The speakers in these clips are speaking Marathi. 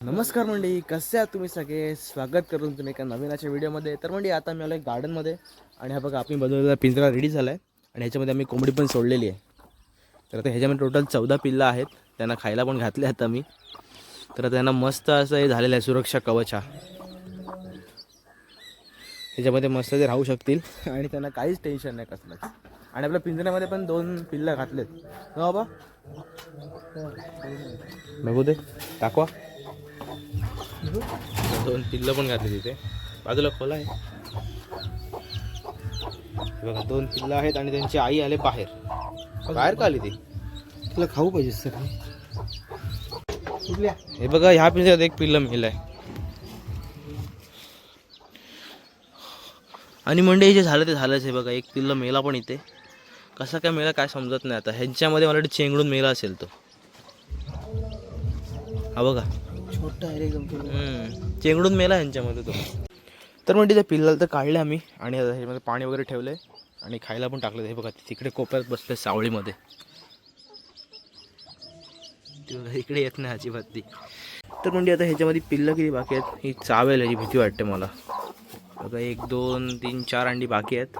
नमस्कार मंडळी कसे आहात तुम्ही सगळे? स्वागत करून तुम्ही एका नवीनाच्या व्हिडिओमध्ये. तर मंडळी आता मी आलो आहे गार्डनमध्ये आणि हा बघा आपण बदललेला पिंजरा रेडी झाला आहे आणि ह्याच्यामध्ये आम्ही कोंबडी पण सोडलेली आहे. तर आता ह्याच्यामध्ये टोटल चौदा पिल्लं आहेत. त्यांना खायला पण घातले आता मी. तर आता त्यांना मस्त असं हे झालेलं आहे सुरक्षा कवच हा. ह्याच्यामध्ये मस्त ते राहू शकतील. आणि त्यांना काहीच टेन्शन नाही कसलंच. आणि आपल्या पिंजऱ्यामध्ये पण दोन पिल्लं घातलेत. हो बाबा. बघू दे दाखवा. दोन पिल्लं पण घातली तिथे. बाजूला खोला आहे. हे बघा दोन पिल्लं आहेत आणि त्यांची आई आले बाहेर. बाहेर का आली ती? तुला खाऊ पाहिजे सर. हे बघा ह्या पिंजऱ्यात एक पिल्लं मेलं आहे. आणि म्हणजे जे झालं ते झालंच आहे बघा एक पिल्लं मेला पण इथे. कसा काय मेला काय समजत नाही आता. ह्यांच्यामध्ये मला चेंगडून मेला असेल तो. हा बघा. आहे. चेंगडून मेला यांच्यामध्ये तो. तर म्हणजे त्या पिल्लाला तर काढले आम्ही आणि आता ह्याच्यामध्ये पाणी वगैरे ठेवले आणि खायला पण टाकलं हे बघा तिकडे कोपऱ्यात बसले सावळीमध्ये. ती बघा इकडे येत नाही अजिबात ती. तर म्हणजे आता ह्याच्यामध्ये पिल्लं किती बाकी आहेत? ही चावेल ह्याची भीती वाटते मला. बघा एक दोन तीन चार अंडी बाकी आहेत.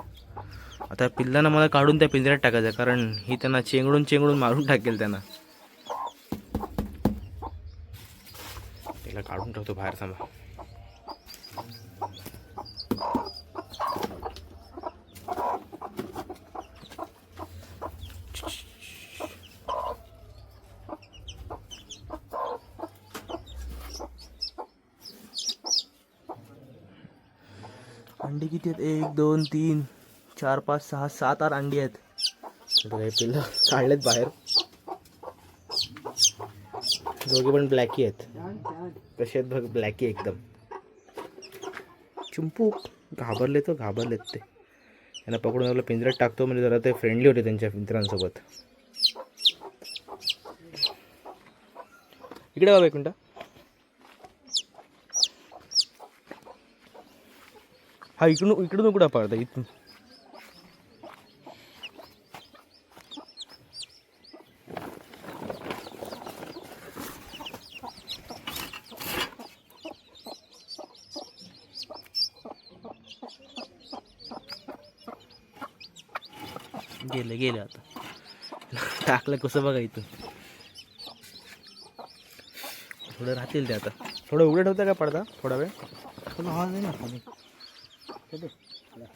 आता पिल्लांना मला काढून त्या पिंजऱ्यात टाकायचं आहे, कारण ही त्यांना चेंगडून चेंगडून मारून टाकेल त्यांना. तिला काढून ठेवतो बाहेर थांबा अंडी किती आहेत? एक दोन तीन चार पाच सहा सात आठ अंडी आहेत. बघा, पिल्लं? काढलेत बाहेर. दोघे पण ब्लॅकी आहेत. कसे आहेत बघ ब्लॅकी एकदम. चिंपू घाबरले तो घाबरलेत ते. त्यांना पकडून आपल्या पिंजऱ्यात टाकतो म्हणजे जरा ते फ्रेंडली होते त्यांच्या मित्रांसोबत. इकडे बाबा एक मिनटं. हा इकडून इकडून उकडा पडता इथून. गेलं गेलं आता. टाकलं कसं बघा इथं. थोडं राहतील ते आता. थोडं उघडं ठेवता का पडदा? थोडा वेळ? तुला ना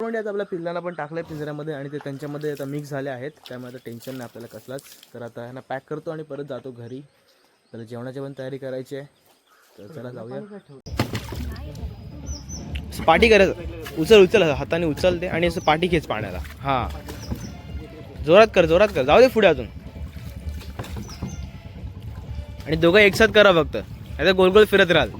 म्हणजे आता आपल्या पिल्लांना पण टाकलं आहे पिंजऱ्यामध्ये आणि ते त्यांच्यामध्ये आता मिक्स झाले आहेत. त्यामुळे आता टेन्शन नाही आपल्याला कसलाच. तर आता ह्यांना पॅक करतो आणि परत जातो घरी. त्याला जेवणाची पण तयारी करायची आहे. तर चला जाऊया. पाठी करायचं उचल उचल हाताने उचलते आणि असं पाठी खेच पाण्याला. हां. जोरात कर जोरात कर. जाऊ दे पुढे अजून. आणि दोघं एकसाथ करा फक्त. आता गोल गोल फिरत राहाल.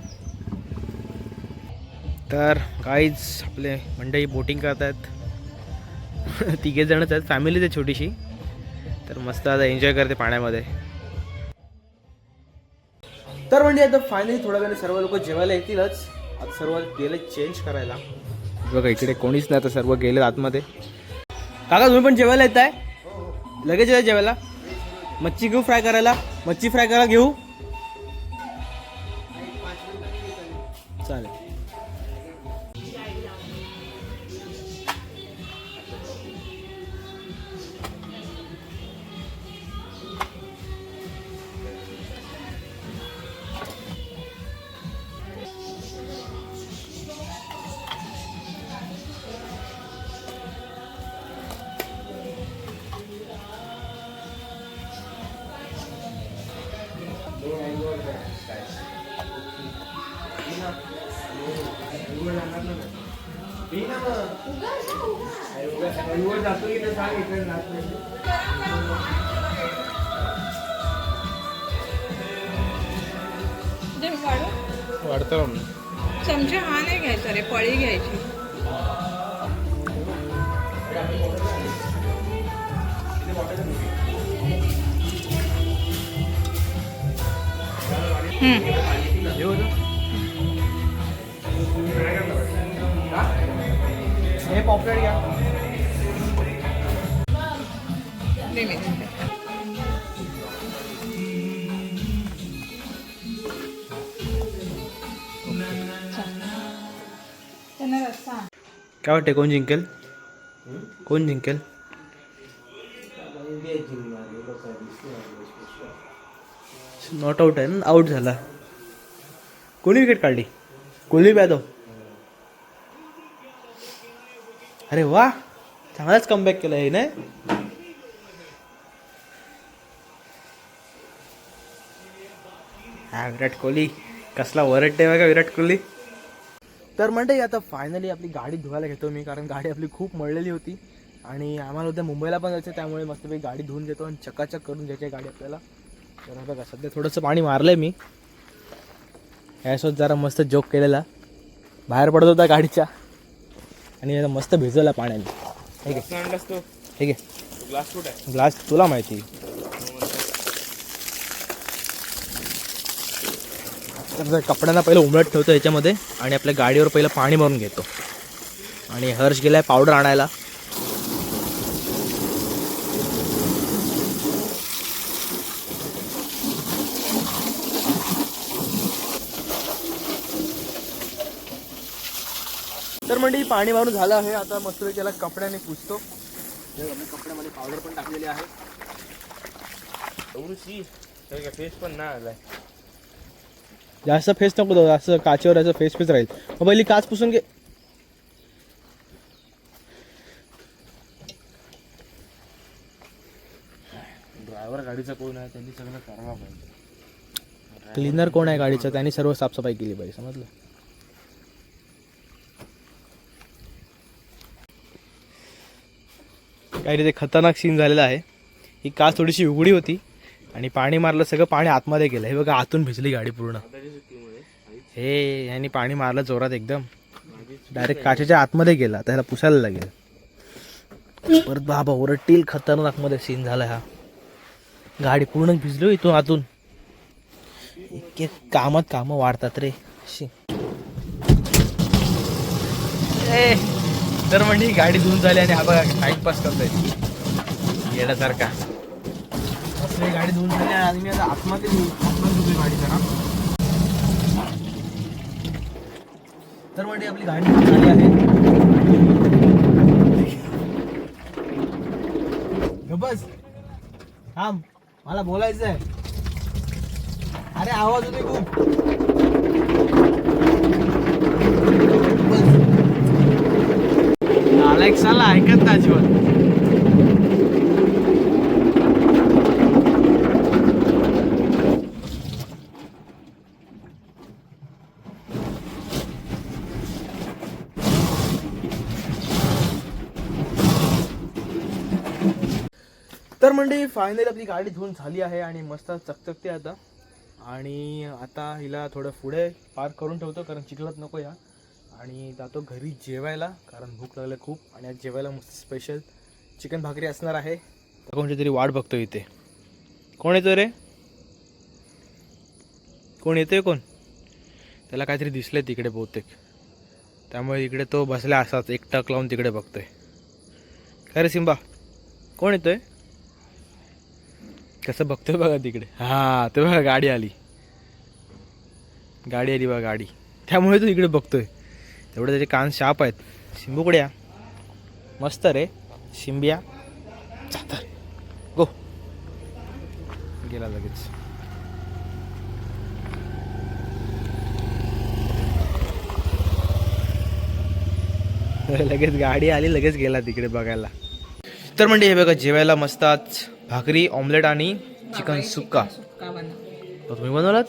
तर काहीच आपले मंडळी बोटिंग करत आहेत तिघे जणच आहेत. फॅमिलीच आहे छोटीशी. तर मस्त आता एन्जॉय करते पाण्यामध्ये. तर म्हणजे आता फायनली थोड्या वेळाने सर्व लोक जेवायला येतीलच. आता सर्व गेले चेंज करायला. बघा इकडे कोणीच नाही आता सर्व गेले आतमध्ये. काका तुम्ही पण जेवायला येत आहे लगेच येत जेवायला? मच्छी घेऊ फ्राय करायला? मच्छी फ्राय करायला घेऊ? दे वाढू वाढतं चमचा हा नाही घ्यायचा रे पळी घ्यायची. हम्म. हे? पॉपलेट घ्या. दे काय वाटते कोण जिंकेल? कोण जिंकेल? नॉट आउट आहे ना आउट झाला. कोणी विकेट काढली? कुलदीप यादव. अरे वा चांगलाच कमबॅक केला आहे ना हा विराट कोहली. कसला वरटते बघा विराट कोहली. तर म्हणते आता फायनली आपली गाडी धुवायला घेतो मी कारण गाडी आपली खूप मळलेली होती. आणि आम्हाला उद्या मुंबईला पण जायचं त्यामुळे मस्तपैकी गाडी धुवून घेतो आणि चकाचक करून घ्यायची आहे गाडी आपल्याला. तर बघा सध्या थोडंसं पाणी मारलं आहे मी. यासोबत जरा मस्त जोक केलेला. बाहेर पडत होता गाडीच्या. आणि आता मस्त भिजवला पाण्याने. ठीक आहे. ठीक आहे. ग्लास कुठे आहे? ग्लास तुला माहिती. तर कपड्यांना पहिलं उमळत ठेवतो याच्यामध्ये आणि आपल्या गाडीवर पहिलं पाणी मारून घेतो. आणि हर्ष गेलाय पावडर आणायला. तर म्हणजे पाणी मारून झालं आहे. आता मस्त त्याला कपड्याने पुसतो. कपड्यामध्ये पावडर पण टाकलेली आहे. फेस पण नाही आलाय. जास्त फेस नको देऊ, असं काचेवर असं फेस फेस राहील. मग पहिली काच पुसून घे. ड्रायव्हर गाडीचा कोण आहे त्यांनी सगळं करायला पाहिजे. क्लीनर कोण आहे गाडीचं त्यांनी सर्व साफसफाई केली पाहिजे समजलं? काही ते खतरनाक सीन झालेला आहे. ही काच थोडीशी उघडी होती. आणि पाणी मारलं सगळं पाणी आतमध्ये गेलं. हे बघा आतून भिजली गाडी पूर्ण. हे यांनी पाणी मारलं जोरात एकदम. डायरेक्ट काचेच्या आतमध्ये गेला त्याला पुसायला लागेल. परत बाबा ओरडतील खतरनाकमध्ये सीन झाला हा. गाडी पूर्ण भिजलो हो इथून आतून. एक एक कामात कामं वाढतात रे. शी. तर म्हणजे गाडी धुवून झाली आणि हा बघा टाइमपास करतोय. येण्यासारखा आपली गाडी धुवून झाली आणि मी आता आतमध्ये धुवू आतमध्ये धुतोय गाडी जरा. तर म्हणजे आपली गाडी धुवून झाली आहे. बस. थांब मला बोलायचं आहे अरे आवाज होते खूप. अलेक्साला ऐकत ना अजिबात. तर म्हणजे फायनली आपली गाडी धुवून झाली आहे आणि मस्त चकचकते आता. आणि आता हिला थोडं पुढे पार्क करून ठेवतो कारण चिखलात नको या. आणि जातो घरी जेवायला कारण भूक लागली खूप. आणि आज जेवायला मस्त स्पेशल चिकन भाकरी असणार आहे. कोणती तरी वाट बघतो इथे. कोण येतो रे? कोण येतोय कोण? त्याला काहीतरी दिसलंय तिकडे बहुतेक. त्यामुळे इकडे तो बसला असाच एक टक लावून तिकडे बघतोय. काय रे सिंबा कोण येतोय? कसं बघतोय बघा तिकडे. हा ते बघा गाडी आली. गाडी आली बघा गाडी. त्यामुळे तू इकडे बघतोय. तेवढे त्याचे कान शाप आहेत. शिंबुकड्या मस्त रे. शिंबिया. चातर गो गेला लगेच. लगेच गाडी आली लगेच गेला तिकडे बघायला. तर म्हणजे हे बघा जेवायला मस्त आज. भाकरी ऑमलेट आणि चिकन सुक्का. सुक्का बनव तो तुम्ही बनवलात?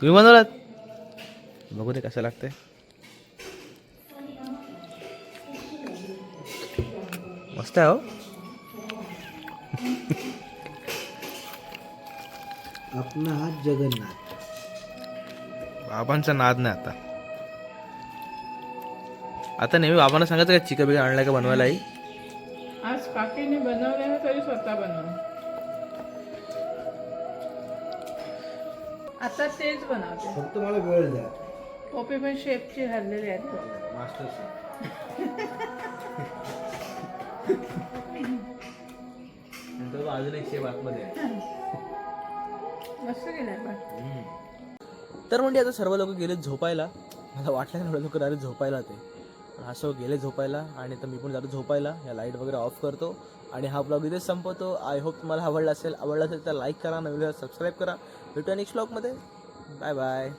तुम्ही बनवलात? बघू दे कसं लागतंय. मस्त आहे हो. आपला हात जगन्नाथ. बाबांचा नाद नाही आता. आता नेहमी बाबांना सांगायचं का चिकन बिकन आणलं का बनवायला आई आज काकीने बनवले ना तरी स्वतः बनव आता तेच बनवते. फक्त मला वेळ द्या. पॉपी पण शेपची हल्लेली आहेत मास्टर बघा अजून एक शेप आतमध्ये आहे. मस्त केलंय पण तर म्हणजे आता सर्व लोक गेले झोपायला. मला वाटलं नाही लोक डायरेक्ट झोपायला ते. असं गेले झोपायला आणि तर मी पण जातो झोपायला. या लाइट वगैरे ऑफ करतो. आणि हा ब्लॉग इथेच संपवतो. आय होप तुम्हाला आवडला असेल आवडला असेल तर लाईक करा नवीन सबस्क्राईब करा. भेटूया नेक्स्ट ब्लॉगमध्ये बाय बाय